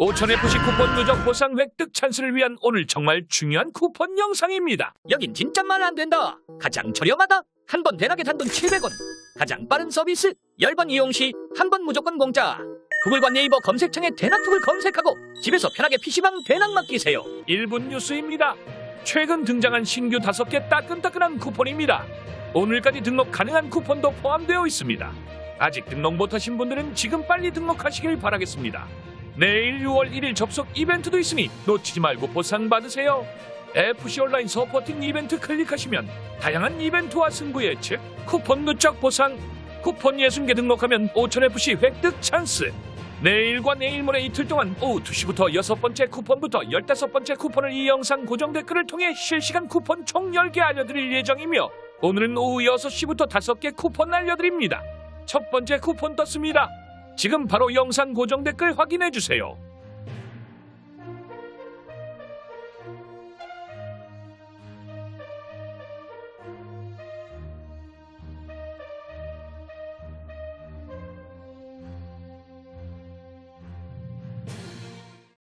5000FC 쿠폰 누적 보상 획득 찬스를 위한 오늘 정말 중요한 쿠폰 영상입니다. 여긴 진짜 말 안 된다. 가장 저렴하다. 한 번 대낮에 단돈 700원. 가장 빠른 서비스. 10번 이용 시 한 번 무조건 공짜. 구글과 네이버 검색창에 대낮톡을 검색하고 집에서 편하게 PC방 대낮 맡기세요. 1분 뉴스입니다. 최근 등장한 신규 5개 따끈따끈한 쿠폰입니다. 오늘까지 등록 가능한 쿠폰도 포함되어 있습니다. 아직 등록 못하신 분들은 지금 빨리 등록하시길 바라겠습니다. 내일 6월 1일 접속 이벤트도 있으니 놓치지 말고 보상 받으세요. FC 온라인 서포팅 이벤트 클릭하시면 다양한 이벤트와 승부 예측, 쿠폰 누적 보상, 쿠폰 60개 등록하면 5000FC 획득 찬스, 내일과 내일 모레 이틀 동안 오후 2시부터 여섯 번째 쿠폰부터 열다섯 번째 쿠폰을 이 영상 고정 댓글을 통해 실시간 쿠폰 총 10개 알려드릴 예정이며 오늘은 오후 6시부터 5개 쿠폰 알려드립니다. 첫 번째 쿠폰 떴습니다. 지금 바로 영상 고정 댓글 확인해 주세요.